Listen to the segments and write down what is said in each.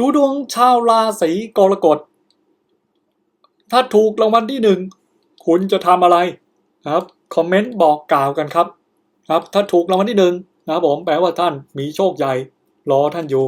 ดูดวงชาวราศีกรกฎ ถ้าถูกรางวัลที่หนึ่งคุณจะทำอะไรนะครับคอมเมนต์บอกกล่าวกันครับครับถ้าถูกรางวัลที่หนึ่งนะครับผมแปลว่าท่านมีโชคใหญ่รอท่านอยู่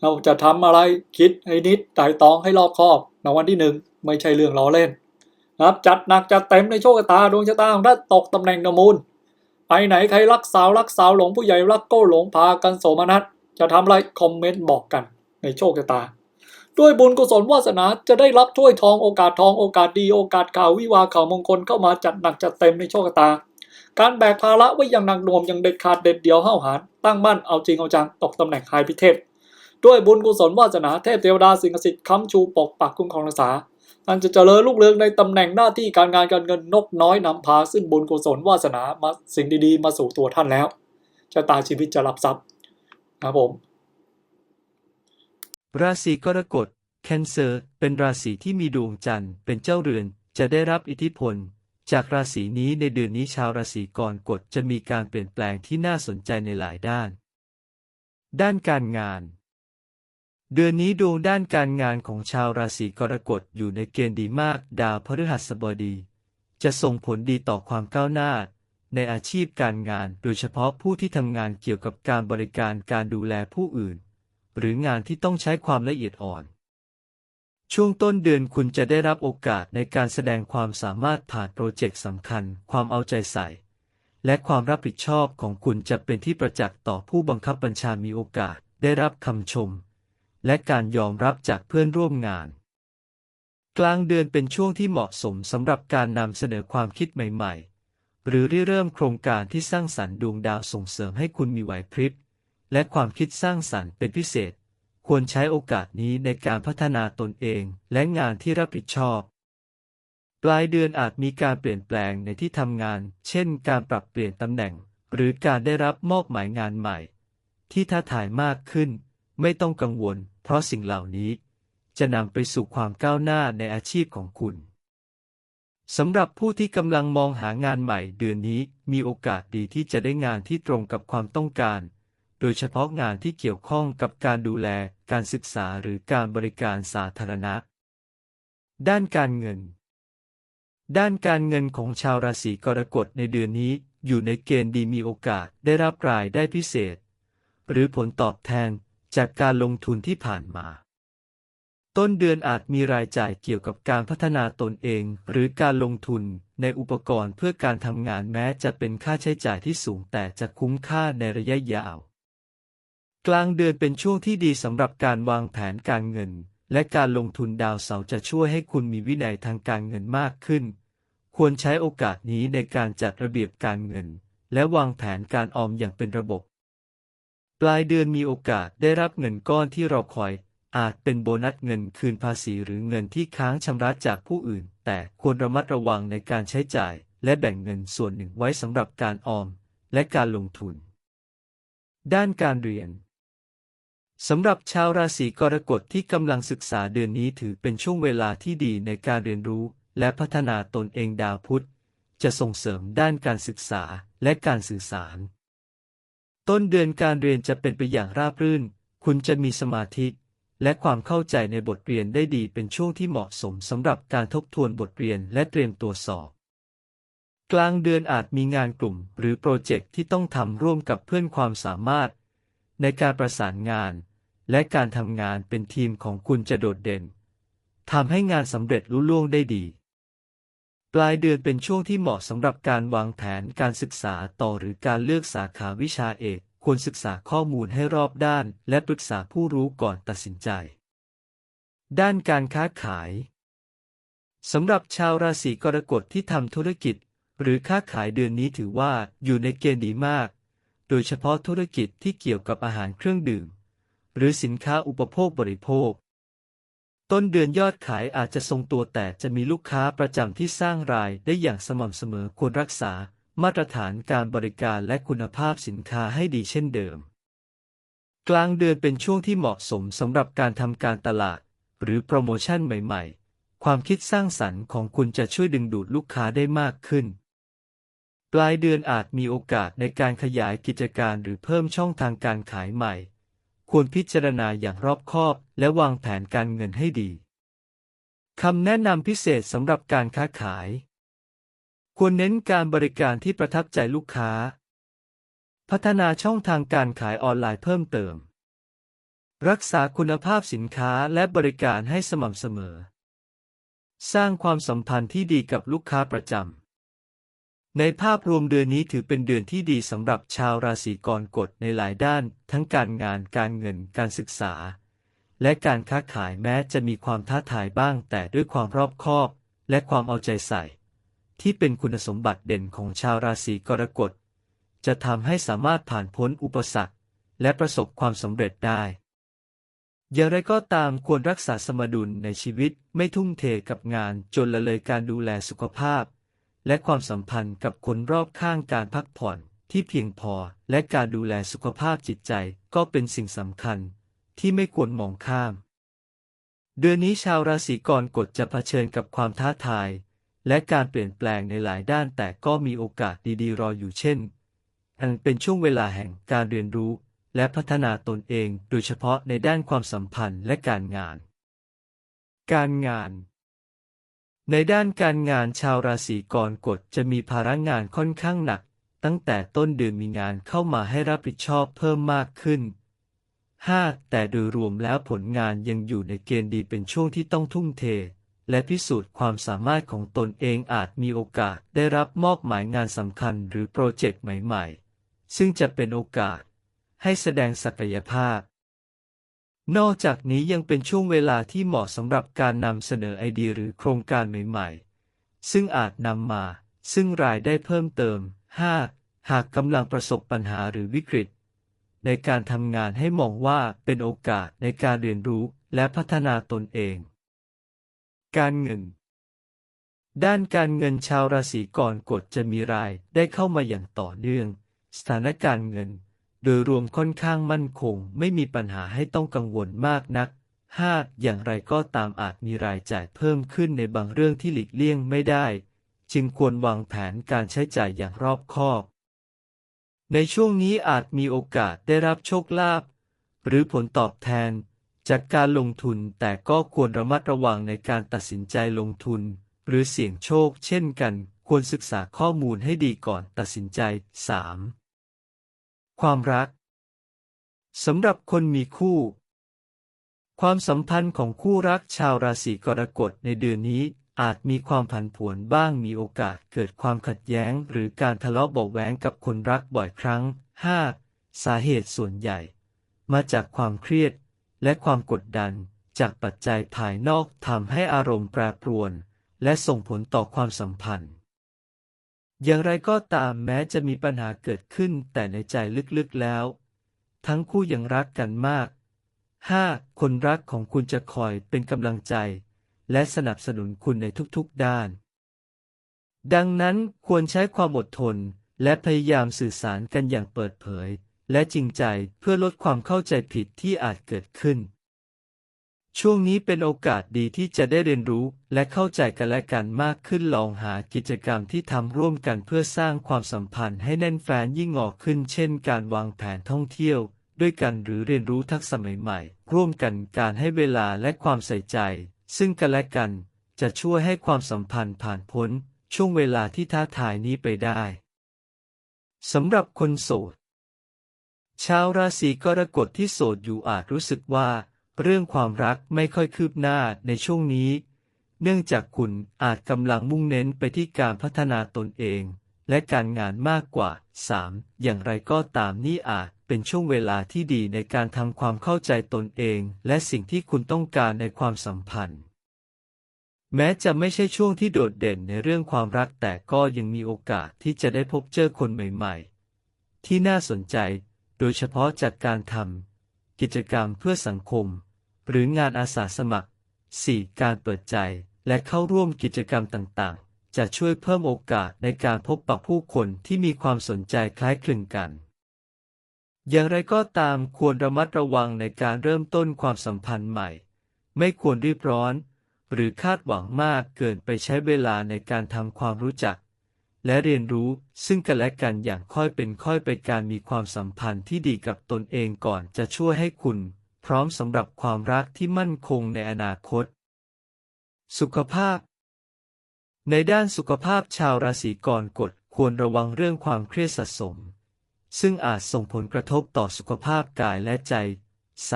เราจะทำอะไรคิดให้นิดไต่ตองให้รอบคอบรางวัลที่หนึ่งไม่ใช่เรื่องล้อเล่นนะครับจัดหนักจัดเต็มในโชคชะตาดวงชะตาของท่านตกตำแหน่งนมูลไปไหนใครรักสาวรักสาวหลงผู้ใหญ่รักโก้หลงพากันโสมนัสจะทำอะไรคอมเมนต์บอกกัน ในโชคชะตา ด้วยบุญกุศลวาสนาจะได้รับถ้วยทองโอกาสทองโอกาสดีโอกาสข่าววิวาข่าวมงคลเข้ามาจัดหนักจัดเต็มในโชคชะตา การแบกภาระไว้อย่างหนักหน่วงอย่างเด็ดขาดเด็ดเดียวห้าวหาญตั้งมั่นเอาจริงเอาจังตกตำแหน่งหายพิเทพด้วยบุญกุศลวาสนาเทพเทวดาสิ่งศักดิ์สิทธิ์ค้ำชูปกปักคุ้มครองรักษาท่านจะเจริญรุ่งเรืองในตำแหน่งหน้าที่การงานการเงินนกน้อยนำพาซึ่งบุญกุศลวาสนามาสิ่งดีๆ มาสู่ตัวท่านแล้วชะตาชีวิตจะรับทรัพย์นะผม ราศีกรกฎ Cancer เป็นราศีที่มีดวงจันทร์เป็นเจ้าเรือน จะได้รับอิทธิพล จากราศีนี้ในเดือนนี้ชาวราศีกรกฎจะมีการเปลี่ยนแปลงที่น่าสนใจในหลายด้าน ด้านการงาน เดือนนี้ดวงด้านการงานของชาวราศีกรกฎอยู่ในเกณฑ์ดีมาก ดาวพฤหัสบดี จะส่งผลดีต่อความก้าวหน้า ในอาชีพการงาน โดยเฉพาะผู้ที่ทำงานเกี่ยวกับการบริการการดูแลผู้อื่น หรืองานที่ต้องใช้ความละเอียดอ่อน ช่วงต้นเดือนคุณจะได้รับโอกาสในการแสดงความสามารถผ่านโปรเจกต์สำคัญ ความเอาใจใส่ และความรับผิดชอบของคุณจะเป็นที่ประจักษ์ต่อผู้บังคับบัญชามีโอกาสได้รับคำชม และการยอมรับจากเพื่อนร่วมงาน กลางเดือนเป็นช่วงที่เหมาะสมสำหรับการนำเสนอความคิดใหม่ ๆ หรือริเริ่มโครงการที่สร้างสรรค์ดวงดาวส่งเสริมให้คุณมีไหวพริบ และความคิดสร้างสรรค์เป็นพิเศษ ควรใช้โอกาสนี้ในการพัฒนาตนเองและงานที่รับผิดชอบ ปลายเดือนอาจมีการเปลี่ยนแปลงในที่ทำงาน เช่น การปรับเปลี่ยนตำแหน่ง หรือการได้รับมอบหมายงานใหม่ ที่ท้าทายมากขึ้น ไม่ต้องกังวล เพราะสิ่งเหล่านี้ จะนำไปสู่ความก้าวหน้าในอาชีพของคุณสำหรับผู้ที่กำลังมองหางานใหม่เดือนนี้มีโอกาสดีที่จะได้งานที่ตรงกับความต้องการ ดยเฉพาะงานที่เกี่ยวข้องกับการดูแล การศึกษาหรือการบริการสาธารณะ ด้านการเงิน ด้านการเงินของชาวราศีกรกฎในเดือนนี้ อยู่ในเกณฑ์ดีมีโอกาสได้รับรายได้พิเศษ หรือผลตอบแทนจากการลงทุนที่ผ่านมา ต้นเดือนอาจมีรายจ่ายเกี่ยวกับการพัฒนาตนเอง หรือการลงทุนในอุปกรณ์เพื่อการทำงานแม้จะเป็นค่าใช้จ่ายที่สูงแต่จะคุ้มค่าในระยะยาว กลางเดือนเป็นช่วงที่ดีสำหรับการวางแผนการเงิน และการลงทุนดาวเสาร์จะช่วยให้คุณมีวินัยทางการเงินมากขึ้น ควรใช้โอกาสนี้ในการจัดระเบียบการเงิน และวางแผนการออมอย่างเป็นระบบ ปลายเดือนมีโอกาสได้รับเงินก้อนที่รอคอย อาจเป็นโบนัสเงินคืนภาษีหรือเงินที่ค้างชำระจากผู้อื่น แต่ควรระมัดระวังในการใช้จ่าย และแบ่งเงินส่วนหนึ่งไว้สำหรับการออม และการลงทุน ด้านการเรียน สำหรับชาวราศีกรกฎที่กำลังศึกษาเดือนนี้ถือเป็นช่วงเวลาที่ดีในการเรียนรู้และพัฒนาตนเองดาวพุธ จะส่งเสริมด้านการศึกษาและการสื่อสาร ต้นเดือนการเรียนจะเป็นไปอย่างราบรื่น คุณจะมีสมาธิ และความเข้าใจในบทเรียนได้ดีเป็นช่วงที่เหมาะสมสำหรับการทบทวนบทเรียนและเตรียมตัวสอบ กลางเดือนอาจมีงานกลุ่มหรือโปรเจกต์ที่ต้องทำร่วมกับเพื่อนความสามารถ ในการประสานงาน และการทำงานเป็นทีมของคุณจะโดดเด่นทำให้งานสำเร็จลุล่วงได้ดี ปลายเดือนเป็นช่วงที่เหมาะสำหรับการวางแผนการศึกษาต่อหรือการเลือกสาขาวิชาเอก ควรศึกษาข้อมูลให้รอบด้าน และปรึกษาผู้รู้ก่อนตัดสินใจ ด้านการค้าขายสำหรับชาวราศีกรกฎที่ทำธุรกิจ หรือค้าขายเดือนนี้ถือว่าอยู่ในเกณฑ์ดีมาก โดยเฉพาะธุรกิจที่เกี่ยวกับอาหารเครื่องดื่ม หรือสินค้าอุปโภคบริโภค ต้นเดือนยอดขายอาจจะทรงตัวแต่จะมีลูกค้าประจำที่สร้างรายได้อย่างสม่ำเสมอควรรักษา มาตรฐานการบริการและคุณภาพสินค้าให้ดีเช่นเดิม กลางเดือนเป็นช่วงที่เหมาะสมสำหรับการทำการตลาด หรือโปรโมชั่นใหม่ ๆ ความคิดสร้างสรรค์ของคุณจะช่วยดึงดูดลูกค้าได้มากขึ้นปลายเดือนอาจมีโอกาสในการขยายกิจการหรือเพิ่มช่องทางการขายใหม่ ควรพิจารณาอย่างรอบคอบ และวางแผนการเงินให้ดีคำแนะนำพิเศษสำหรับการค้าขาย ควรเน้นการบริการที่ประทับใจลูกค้า พัฒนาช่องทางการขายออนไลน์เพิ่มเติม รักษาคุณภาพสินค้าและบริการให้สม่ำเสมอ สร้างความสัมพันธ์ที่ดีกับลูกค้าประจำ ในภาพรวมเดือนนี้ถือเป็นเดือนที่ดีสำหรับชาวราศีกรกฎในหลายด้าน ทั้งการงานการเงินการศึกษา และการค้าขายแม้จะมีความท้าทายบ้าง แต่ด้วยความรอบคอบ และความเอาใจใส่ ที่เป็นคุณสมบัติเด่นของชาวราศีกรกฎ จะทำให้สามารถผ่านพ้นอุปสรรค และประสบความสำเร็จได้ อย่างไรก็ตามควรรักษาสมดุลในชีวิตไม่ทุ่มเทกับงานจนละเลยการดูแลสุขภาพ และความสัมพันธ์กับคนรอบข้างการพักผ่อนที่เพียงพอและการดูแลสุขภาพจิตใจก็เป็นสิ่งสำคัญที่ไม่ควรมองข้าม เดือนนี้ชาวราศีกรกฎจะเผชิญกับความท้าทาย และการเปลี่ยนแปลงในหลายด้านแต่ก็มีโอกาสดีๆ รออยู่เช่น อันเป็นช่วงเวลาแห่งการเรียนรู้ และพัฒนาตนเอง โดยเฉพาะในด้านความสัมพันธ์และการงาน การงาน ในด้านการงานชาวราศีกรกฎจะมีภาระงานค่อนข้างหนัก ตั้งแต่ต้นเดือนมีงานเข้ามาให้รับผิดชอบเพิ่มมากขึ้น 5. แต่โดยรวมแล้วผลงานยังอยู่ในเกณฑ์ดีเป็นช่วงที่ต้องทุ่มเท และพิสูจน์ความสามารถของตนเองอาจมีโอกาสได้รับมอบหมายงานสำคัญหรือโปรเจกต์ใหม่ ๆ ซึ่งจะเป็นโอกาส ให้แสดงศักยภาพ นอกจากนี้ยังเป็นช่วงเวลาที่เหมาะสำหรับการนำเสนอไอเดียหรือโครงการใหม่ๆ ซึ่งอาจนำมา ซึ่งรายได้เพิ่มเติม 5. หากกำลังประสบปัญหาหรือวิกฤต ในการทำงานให้มองว่าเป็นโอกาสในการเรียนรู้และพัฒนาตนเอง การเงิน ด้านการเงินชาวราศีกรกฎจะมีรายได้เข้ามาอย่างต่อเนื่อง สถานการณ์เงิน โดยรวมค่อนข้างมั่นคง ไม่มีปัญหาให้ต้องกังวลมากนัก 5. อย่างไรก็ตามอาจมีรายจ่ายเพิ่มขึ้นในบางเรื่องที่หลีกเลี่ยงไม่ได้ จึงควรวางแผนการใช้จ่ายอย่างรอบคอบ ในช่วงนี้อาจมีโอกาสได้รับโชคลาภหรือผลตอบแทน จากการลงทุนแต่ก็ควรระมัดระวังในการตัดสินใจลงทุน หรือเสี่ยงโชคเช่นกัน ควรศึกษาข้อมูลให้ดีก่อนตัดสินใจ 3. ความรักสำหรับคนมีคู่ ความสัมพันธ์ของคู่รักชาวราศีกรกฎในเดือนนี้อาจมีความผันผวนบ้างมีโอกาสเกิดความขัดแย้ง หรือการทะเลาะเบาะแว้งกับคนรักบ่อยครั้ง 5. สาเหตุส่วนใหญ่ มาจากความเครียด และความกดดัน จากปัจจัยภายนอกทำให้อารมณ์แปรปรวน และส่งผลต่อความสัมพันธ์ อย่างไรก็ตามแม้จะมีปัญหาเกิดขึ้นแต่ในใจลึกๆแล้ว ทั้งคู่ยังรักกันมาก 5. คนรักของคุณจะคอยเป็นกำลังใจ และสนับสนุนคุณในทุกๆด้าน ดังนั้นควรใช้ความอดทน และพยายามสื่อสารกันอย่างเปิดเผย และจริงใจเพื่อลดความเข้าใจผิดที่อาจเกิดขึ้น ช่วงนี้เป็นโอกาสดีที่จะได้เรียนรู้และเข้าใจกันและกันมากขึ้นลองหากิจกรรมที่ทำร่วมกันเพื่อสร้างความสัมพันธ์ให้แน่นแฟนยิ่งงอกขึ้น เช่น การวางแผนท่องเที่ยว ด้วยกันหรือเรียนรู้ทักษะใหม่ๆ ร่วมกันการให้เวลาและความใส่ใจ ซึ่งกันและกัน จะช่วยให้ความสัมพันธ์ผ่านพ้น ช่วงเวลาที่ท้าทายนี้ไปได้สำหรับคนโสด ชาวราศีกรกฎที่โสดอยู่อาจรู้สึกว่า เรื่องความรักไม่ค่อยคืบหน้าในช่วงนี้ เนื่องจากคุณอาจกำลังมุ่งเน้นไปที่การพัฒนาตนเอง และการงานมากกว่า 3. อย่างไรก็ตามนี่อาจเป็นช่วงเวลาที่ดีในการทำความเข้าใจตนเอง และสิ่งที่คุณต้องการในความสัมพันธ์ แม้จะไม่ใช่ช่วงที่โดดเด่นในเรื่องความรักแต่ก็ยังมีโอกาสที่จะได้พบเจอคนใหม่ ๆ ที่น่าสนใจ โดยเฉพาะจากการทำ กิจกรรมเพื่อสังคม หรืองานอาสาสมัคร 4. การเปิดใจและเข้าร่วมกิจกรรมต่างๆ จะช่วยเพิ่มโอกาสในการพบปะผู้คนที่มีความสนใจคล้ายคลึงกัน อย่างไรก็ตามควรระมัดระวังในการเริ่มต้นความสัมพันธ์ใหม่ ไม่ควรรีบร้อน หรือคาดหวังมากเกินไปใช้เวลาในการทำความรู้จัก และเรียนรู้ซึ่งกันและกันอย่างค่อยเป็นค่อยไปการมีความสัมพันธ์ที่ดีกับตนเองก่อนจะช่วยให้คุณ พร้อมสำหรับความรักที่มั่นคงในอนาคต สุขภาพ ในด้านสุขภาพชาวราศีกรกฎควรระวังเรื่องความเครียดสะสม ซึ่งอาจส่งผลกระทบต่อสุขภาพกายและใจ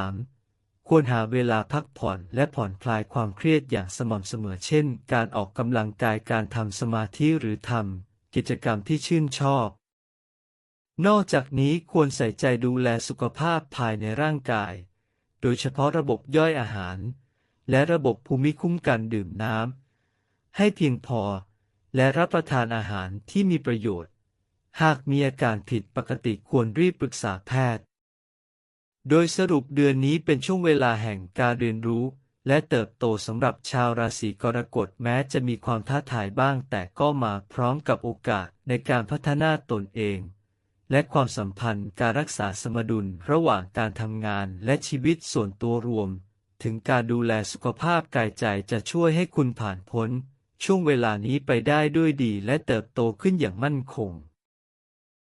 3. ควรหาเวลาพักผ่อนและผ่อนคลายความเครียดอย่างสม่ำเสมอเช่น การออกกำลังกายการทำสมาธิหรือทำ กิจกรรมที่ชื่นชอบ นอกจากนี้ควรใส่ใจดูแลสุขภาพภายในร่างกาย โดยเฉพาะระบบย่อยอาหาร และระบบภูมิคุ้มกันดื่มน้ำให้เพียงพอ และรับประทานอาหารที่มีประโยชน์ หากมีอาการผิดปกติควรรีบปรึกษาแพทย์ โดยสรุปเดือนนี้เป็นช่วงเวลาแห่งการเรียนรู้ และเติบโตสำหรับชาวราศีกรกฎแม้จะมีความท้าทายบ้าง แต่ก็มาพร้อมกับโอกาสในการพัฒนาตนเอง และความสัมพันธ์การรักษาสมดุลระหว่างการทำงานและชีวิตส่วนตัวรวม ถึงการดูแลสุขภาพกายใจจะช่วยให้คุณผ่านพ้น ช่วงเวลานี้ไปได้ด้วยดีและเติบโตขึ้นอย่างมั่นคง